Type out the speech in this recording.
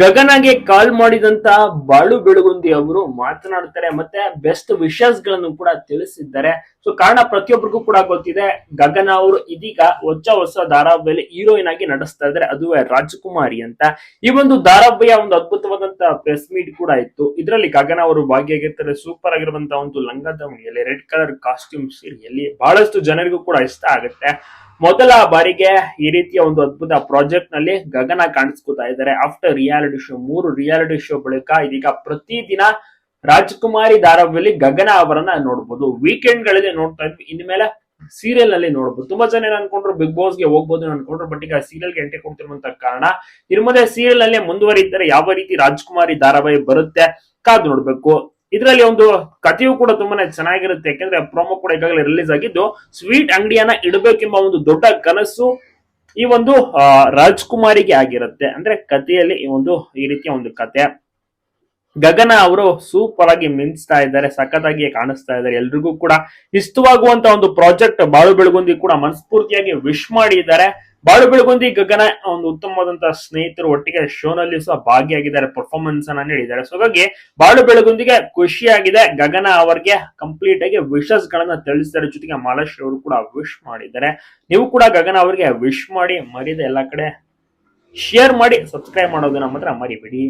ಗಗನಗೆ ಕಾಲ್ ಮಾಡಿದಂತ ಬಾಳು ಬೆಳಗುಂದಿ ಅವರು ಮಾತನಾಡ್ತಾರೆ ಮತ್ತೆ ಬೆಸ್ಟ್ ವಿಷಸ್ಗಳನ್ನು ಕೂಡ ತಿಳಿಸಿದ್ದಾರೆ. ಸೊ ಕಾರಣ ಪ್ರತಿಯೊಬ್ಬರಿಗೂ ಕೂಡ ಗೊತ್ತಿದೆ, ಗಗನ ಅವರು ಇದೀಗ ಹೊಸ ಹೊಸ ಧಾರಾವಾಹಿಯಲ್ಲಿ ಹೀರೋಯಿನ್ ಆಗಿ ನಡೆಸ್ತಾ ಇದ್ದಾರೆ, ಅದುವೇ ರಾಜಕುಮಾರಿ ಅಂತ. ಈ ಒಂದು ಧಾರಾವಾಹಿಯ ಒಂದು ಅದ್ಭುತವಾದಂತ ಪ್ರೆಸ್ ಮೀಟ್ ಕೂಡ ಇತ್ತು. ಇದರಲ್ಲಿ ಗಗನ ಅವರು ಭಾಗಿಯಾಗಿರ್ತಾರೆ ಸೂಪರ್ ಆಗಿರುವಂತಹ ಒಂದು ಲಂಗದಾವಣಿಯಲ್ಲಿ ರೆಡ್ ಕಲರ್ ಕಾಸ್ಟ್ಯೂಮ್ ಸೀರೆಯಲ್ಲಿ ಬಹಳಷ್ಟು ಜನರಿಗೂ ಕೂಡ ಇಷ್ಟ ಆಗುತ್ತೆ. ಮೊದಲ ಬಾರಿಗೆ ಈ ರೀತಿಯ ಒಂದು ಅದ್ಭುತ ಪ್ರಾಜೆಕ್ಟ್ನಲ್ಲಿ ಗಗನ ಕಾಣಿಸ್ಕೊತಾ ಇದ್ದಾರೆ. ಆಫ್ಟರ್ ರಿಯಾಲಿಟಿ ಶೋ ಮೂರು ರಿಯಾಲಿಟಿ ಶೋ ಬಳಿಕ ಇದೀಗ ಪ್ರತಿದಿನ ರಾಜಕುಮಾರಿ ಧಾರಾವಾಹಿಯಲ್ಲಿ ಗಗನ ಅವರನ್ನ ನೋಡಬಹುದು ವೀಕೆಂಡ್ಗಳಲ್ಲಿ ನೋಡ್ತಾ ಇದ್ವಿ. ಇನ್ಮೇಲೆ ಸೀರಿಯಲ್ನಲ್ಲಿ ನೋಡಬಹುದು ತುಂಬಾ ಜನ ಏನ್ ಅನ್ಕೊಂಡ್ರು ಬಿಗ್ ಬಾಸ್ಗೆ ಹೋಗ್ಬೋದು ಅನ್ಕೊಂಡ್ರು ಬಟ್ ಈಗ ಸೀರಿಯಲ್ಗೆ ಎಂಟ್ರಿ ಕೊಡ್ತಿರುವಂತ ಕಾರಣ ಇನ್ನು ಮುಂದೆ ಸೀರಿಯಲ್ನಲ್ಲಿ ಮುಂದುವರಿದ್ದರೆ ಯಾವ ರೀತಿ ರಾಜಕುಮಾರಿ ಧಾರಾವಾಹಿ ಬರುತ್ತೆ ಕಾದ್ ನೋಡ್ಬೇಕು. ಇದರಲ್ಲಿ ಒಂದು ಕಥೆಯು ಕೂಡ ತುಂಬಾನೇ ಚೆನ್ನಾಗಿರುತ್ತೆ. ಯಾಕಂದ್ರೆ ಪ್ರೊಮೋ ಕೂಡ ಈಗಾಗಲೇ ರಿಲೀಸ್ ಆಗಿದ್ದು ಸ್ವೀಟ್ ಅಂಗಡಿಯನ್ನ ಇಡಬೇಕೆಂಬ ಒಂದು ದೊಡ್ಡ ಕನಸು ಈ ಒಂದು ರಾಜ್ಕುಮಾರಿಗೆ ಆಗಿರುತ್ತೆ. ಅಂದ್ರೆ ಕಥೆಯಲ್ಲಿ ಈ ಒಂದು, ಈ ರೀತಿಯ ಒಂದು ಕತೆ ಗಗನ ಅವರು ಸೂಪರ್ ಆಗಿ ಮಿಂಚ್ತಾ ಇದ್ದಾರೆ ಸಖತ್ತಾಗಿ ಕಾಣಿಸ್ತಾ ಇದ್ದಾರೆ. ಎಲ್ರಿಗೂ ಕೂಡ ಇಷ್ಟವಾಗುವಂತ ಒಂದು ಪ್ರಾಜೆಕ್ಟ್ ಬಾಳು ಬೆಳಗುಂದಿ ಕೂಡ ಮನಸ್ಫೂರ್ತಿಯಾಗಿ ವಿಶ್ ಮಾಡಿದ್ದಾರೆ. ಬಾಳು ಬೆಳಗುಂದಿ ಗಗನ ಒಂದು ಉತ್ತಮವಾದಂತಹ ಸ್ನೇಹಿತರು ಒಟ್ಟಿಗೆ ಶೋನಲ್ಲಿ ಸಹ ಭಾಗಿಯಾಗಿದ್ದಾರೆ ಪರ್ಫಾರ್ಮೆನ್ಸ್ ಅನ್ನ ನೀಡಿದ್ದಾರೆ. ಸೊ ಹಾಗಾಗಿ ಬಾಳು ಬೆಳಗುಂದಿಗೆ ಖುಷಿಯಾಗಿದೆ. ಗಗನ ಅವರಿಗೆ ಕಂಪ್ಲೀಟ್ ಆಗಿ ವಿಶಸ್ ಗಳನ್ನ ತಿಳಿಸಿದ್ದಾರೆ. ಜೊತೆಗೆ ಮಾಲಾಶ್ರೀ ಅವರು ಕೂಡ ವಿಶ್ ಮಾಡಿದ್ದಾರೆ. ನೀವು ಕೂಡ ಗಗನ ಅವರಿಗೆ ವಿಶ್ ಮಾಡಿ, ಮರಿದ ಎಲ್ಲ ಕಡೆ ಶೇರ್ ಮಾಡಿ ಸಬ್ಸ್ಕ್ರೈಬ್ ಮಾಡೋದನ್ನ ಮಾತ್ರ ಮರಿಬೇಡಿ.